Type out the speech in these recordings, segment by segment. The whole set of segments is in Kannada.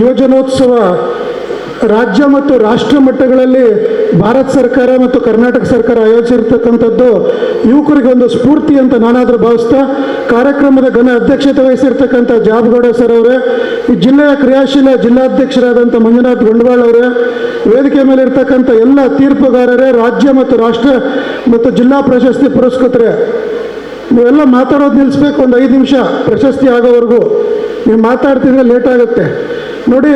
ಯುವಜನೋತ್ಸವ ರಾಜ್ಯ ಮತ್ತು ರಾಷ್ಟ್ರ ಮಟ್ಟಗಳಲ್ಲಿ ಭಾರತ ಸರ್ಕಾರ ಮತ್ತು ಕರ್ನಾಟಕ ಸರ್ಕಾರ ಆಯೋಜಿಸಿರ್ತಕ್ಕಂಥದ್ದು ಯುವಕರಿಗೆ ಒಂದು ಸ್ಫೂರ್ತಿ ಅಂತ ನಾನಾದರೂ ಭಾವಿಸ್ತಾ ಕಾರ್ಯಕ್ರಮದ ಘನ ಅಧ್ಯಕ್ಷತೆ ವಹಿಸಿರ್ತಕ್ಕಂಥ ಜಾಬ್ಗೌಡ ಸರ್ ಅವರೇ, ಈ ಜಿಲ್ಲೆಯ ಕ್ರಿಯಾಶೀಲ ಜಿಲ್ಲಾಧ್ಯಕ್ಷರಾದಂಥ ಮಂಜುನಾಥ್ ಗೊಂಡವಾಳ್ ಅವರೇ, ವೇದಿಕೆ ಮೇಲೆ ಇರ್ತಕ್ಕಂಥ ಎಲ್ಲ ತೀರ್ಪುಗಾರರೇ, ರಾಜ್ಯ ಮತ್ತು ರಾಷ್ಟ್ರ ಮತ್ತು ಜಿಲ್ಲಾ ಪ್ರಶಸ್ತಿ ಪುರಸ್ಕೃತರೇ, ನೀವೆಲ್ಲ ಮಾತಾಡೋದು ನಿಲ್ಲಿಸ್ಬೇಕು, ಒಂದು ಐದು ನಿಮಿಷ ಪ್ರಶಸ್ತಿ ಆಗೋವರೆಗೂ. ನೀವು ಮಾತಾಡ್ತಿದ್ರೆ ಲೇಟ್ ಆಗುತ್ತೆ. ನೋಡಿ,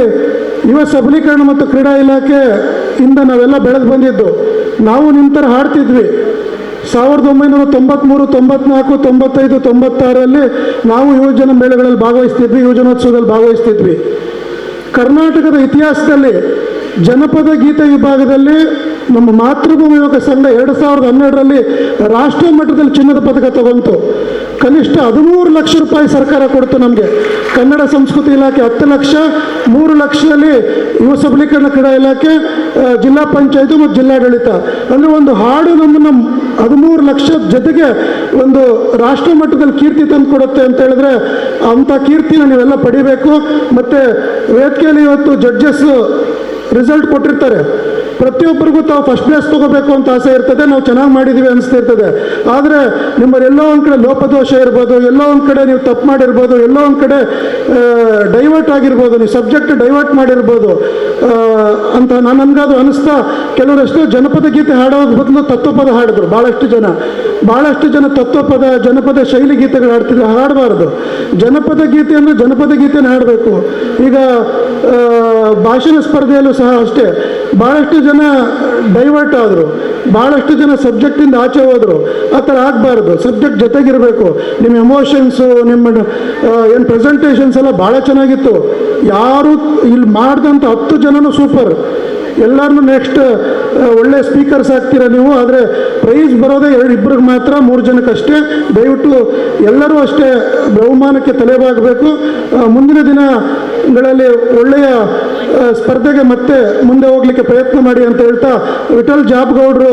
ಯುವ ಸಬಲೀಕರಣ ಮತ್ತು ಕ್ರೀಡಾ ಇಲಾಖೆ ಇಂದ ನಾವೆಲ್ಲ ಬೆಳೆದು ಬಂದಿದ್ದು. ನಾವು ನಿಮ್ಮ ಥರ ಹಾಡ್ತಿದ್ವಿ. ಸಾವಿರದ ಒಂಬೈನೂರ ತೊಂಬತ್ತ್ಮೂರು ತೊಂಬತ್ನಾಲ್ಕು, ತೊಂಬತ್ತೈದು ತೊಂಬತ್ತಾರರಲ್ಲಿ ನಾವು ಯುವಜನ ಮೇಳಗಳಲ್ಲಿ ಭಾಗವಹಿಸ್ತಿದ್ವಿ, ಯುವಜನೋತ್ಸವದಲ್ಲಿ ಭಾಗವಹಿಸ್ತಿದ್ವಿ. ಕರ್ನಾಟಕದ ಇತಿಹಾಸದಲ್ಲಿ ಜನಪದ ಗೀತೆ ವಿಭಾಗದಲ್ಲಿ ನಮ್ಮ ಮಾತೃಭೂಮಿ ಯುವಕ ಸಂಘ ಎರಡು ಸಾವಿರದ ಹನ್ನೆರಡರಲ್ಲಿ ರಾಷ್ಟ್ರೀಯ ಮಟ್ಟದಲ್ಲಿ ಚಿನ್ನದ ಪದಕ ತಗೊಂತು. ಕನಿಷ್ಠ ಹದಿಮೂರು ಲಕ್ಷ ರೂಪಾಯಿ ಸರ್ಕಾರ ಕೊಡ್ತು ನಮಗೆ. ಕನ್ನಡ ಸಂಸ್ಕೃತಿ ಇಲಾಖೆ ಹತ್ತು ಲಕ್ಷ, ಮೂರು ಲಕ್ಷದಲ್ಲಿ ಯುವ ಸಬಲೀಕರಣ ಕ್ರೀಡಾ ಇಲಾಖೆ ಜಿಲ್ಲಾ ಪಂಚಾಯಿತಿ ಮತ್ತು ಜಿಲ್ಲಾಡಳಿತ. ಅಂದರೆ ಒಂದು ಹಾಡು ನಮ್ಮನ್ನು ಹದಿಮೂರು ಲಕ್ಷ ಜೊತೆಗೆ ಒಂದು ರಾಷ್ಟ್ರ ಮಟ್ಟದಲ್ಲಿ ಕೀರ್ತಿ ತಂದು ಕೊಡುತ್ತೆ ಅಂತ ಹೇಳಿದ್ರೆ ಅಂಥ ಕೀರ್ತಿನ ನೀವೆಲ್ಲ ಪಡಿಬೇಕು. ಮತ್ತು ವೇದಿಕೆಯಲ್ಲಿ ಇವತ್ತು ಜಡ್ಜಸ್ ರಿಸಲ್ಟ್ ಕೊಟ್ಟಿರ್ತಾರೆ. ಪ್ರತಿಯೊಬ್ಬರಿಗೂ ತಾವು ಫಸ್ಟ್ ಪ್ಲೇಸ್ ತಗೋಬೇಕು ಅಂತ ಆಸೆ ಇರ್ತದೆ, ನಾವು ಚೆನ್ನಾಗಿ ಮಾಡಿದ್ದೀವಿ ಅನಿಸ್ತಿರ್ತದೆ ಆದರೆ ನಿಮ್ಮಲ್ಲಿ ಎಲ್ಲೋ ಒಂದು ಕಡೆ ಲೋಪದೋಷ ಇರ್ಬೋದು, ಎಲ್ಲೋ ಒಂದು ಕಡೆ ನೀವು ತಪ್ಪು ಮಾಡಿರ್ಬೋದು, ಎಲ್ಲೋ ಒಂದು ಕಡೆ ಡೈವರ್ಟ್ ಆಗಿರ್ಬೋದು, ನೀವು ಸಬ್ಜೆಕ್ಟ್ ಡೈವರ್ಟ್ ಮಾಡಿರ್ಬೋದು. ಅಂತ ನಾನು ನನಗದು ಅನಿಸ್ತಾ ಕೆಲವರಷ್ಟು ಜನಪದ ಗೀತೆ ಹಾಡೋದು ಬದಲು ತತ್ವಪದ ಹಾಡಿದ್ರು ಭಾಳಷ್ಟು ಜನ. ಭಾಳಷ್ಟು ಜನ ತತ್ವಪದ, ಜನಪದ ಶೈಲಿ ಗೀತೆಗಳು ಹಾಡ್ತಿದ್ರು, ಹಾಡಬಾರ್ದು. ಜನಪದ ಗೀತೆ ಅಂದರೆ ಜನಪದ ಗೀತೆನ ಹಾಡಬೇಕು. ಈಗ ಭಾಷಣ ಸ್ಪರ್ಧೆಯಲ್ಲೂ ಸಹ ಅಷ್ಟೇ. ಭಾಳಷ್ಟು ಜನ ಡೈವರ್ಟ್ ಆದರು ಭಾಳಷ್ಟು ಜನ ಸಬ್ಜೆಕ್ಟಿಂದ ಆಚೆ ಹೋದರು. ಆ ಥರ ಆಗಬಾರ್ದು. ಸಬ್ಜೆಕ್ಟ್ ಜೊತೆಗಿರಬೇಕು. ನಿಮ್ಮ ಎಮೋಷನ್ಸು ನಿಮ್ಮ ಏನು ಪ್ರೆಸೆಂಟೇಷನ್ಸ್ ಎಲ್ಲ ಭಾಳ ಚೆನ್ನಾಗಿತ್ತು. ಯಾರು ಇಲ್ಲಿ ಮಾಡಿದಂಥ ಹತ್ತು ಜನನೂ ಸೂಪರ್ ಎಲ್ಲರನ್ನೂ ನೆಕ್ಸ್ಟ್ ಒಳ್ಳೆ ಸ್ಪೀಕರ್ಸ್ ಆಗ್ತೀರ ನೀವು, ಆದರೆ ಪ್ರೈಸ್ ಬರೋದೇ ಎರಡು ಇಬ್ಬರಿಗೆ ಮಾತ್ರ, ಮೂರು ಜನಕ್ಕಷ್ಟೇ. ದಯವಿಟ್ಟು ಎಲ್ಲರೂ ಅಷ್ಟೇ ಬಹುಮಾನಕ್ಕೆ ತಲೆಬಾಗಬೇಕು. ಮುಂದಿನ ದಿನಗಳಲ್ಲಿ ಒಳ್ಳೆಯ ಸ್ಪರ್ಧೆಗೆ ಮತ್ತೆ ಮುಂದೆ ಹೋಗ್ಲಿಕ್ಕೆ ಪ್ರಯತ್ನ ಮಾಡಿ ಅಂತ ಹೇಳ್ತಾ ವಿಠಲ್ ಜಾಬ್ಗೌಡರು,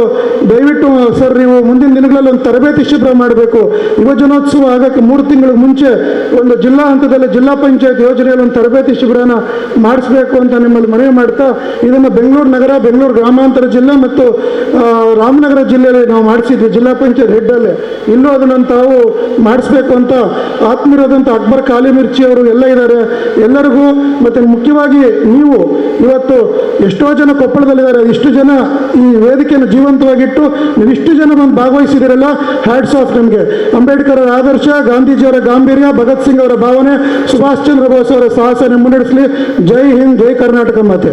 ದಯವಿಟ್ಟು, ಸರ್, ನೀವು ಮುಂದಿನ ದಿನಗಳಲ್ಲಿ ಒಂದು ತರಬೇತಿ ಶಿಬಿರ ಮಾಡಬೇಕು. ಯುವಜನೋತ್ಸವ ಆಗಕ್ಕೆ ಮೂರು ತಿಂಗಳ ಮುಂಚೆ ಒಂದು ಜಿಲ್ಲಾ ಹಂತದಲ್ಲಿ ಜಿಲ್ಲಾ ಪಂಚಾಯತ್ ಯೋಜನೆಯಲ್ಲಿ ಒಂದು ತರಬೇತಿ ಶಿಬಿರನ ಮಾಡಿಸ್ಬೇಕು ಅಂತ ನಿಮ್ಮಲ್ಲಿ ಮನವಿ ಮಾಡ್ತಾ ಇದನ್ನು ಬೆಂಗಳೂರು ನಗರ, ಬೆಂಗಳೂರು ಗ್ರಾಮಾಂತರ ಜಿಲ್ಲೆ ಮತ್ತು ರಾಮನಗರ ಜಿಲ್ಲೆಯಲ್ಲಿ ನಾವು ಮಾಡಿಸಿದ್ವಿ, ಜಿಲ್ಲಾ ಪಂಚಾಯತ್ ಹೆಡ್ಡಲ್ಲಿ ಇಲ್ಲೂ ಅದನ್ನು ತಾವು ಮಾಡಿಸ್ಬೇಕು ಅಂತ ಆತ್ಮೀಯರಾದಂಥ ಅಕ್ಬರ್ ಕಾಲಿ ಮಿರ್ಚಿ ಅವರು ಎಲ್ಲ ಇದ್ದಾರೆ. ಎಲ್ಲರಿಗೂ ಮತ್ತು ಮುಖ್ಯವಾಗಿ ನೀವು ಇವತ್ತು ಎಷ್ಟೋ ಜನ ಕೊಪ್ಪಳದಲ್ಲಿದ್ದಾರೆ. ಇಷ್ಟು ಜನ ಈ ವೇದಿಕೆಯನ್ನು ಜೀವಂತವಾಗಿಟ್ಟು ನೀವು ಇಷ್ಟು ಜನ ಬಂದು ಭಾಗವಹಿಸಿದಿರಲ್ಲ ಹ್ಯಾಡ್ಸ್ ಆಫ್ ನಮಗೆ. ಅಂಬೇಡ್ಕರ್ ಅವರ ಆದರ್ಶ ಗಾಂಧೀಜಿಯವರ ಗಾಂಭೀರ್ಯ, ಭಗತ್ ಸಿಂಗ್ ಅವರ ಭಾವನೆ, ಸುಭಾಷ್ ಚಂದ್ರ ಬೋಸ್ ಅವರ ಸಾಹಸ ಮುನ್ನಡೆಸಲಿ. ಜೈ ಹಿಂದ್, ಜೈ ಕರ್ನಾಟಕ ಮಾತೆ.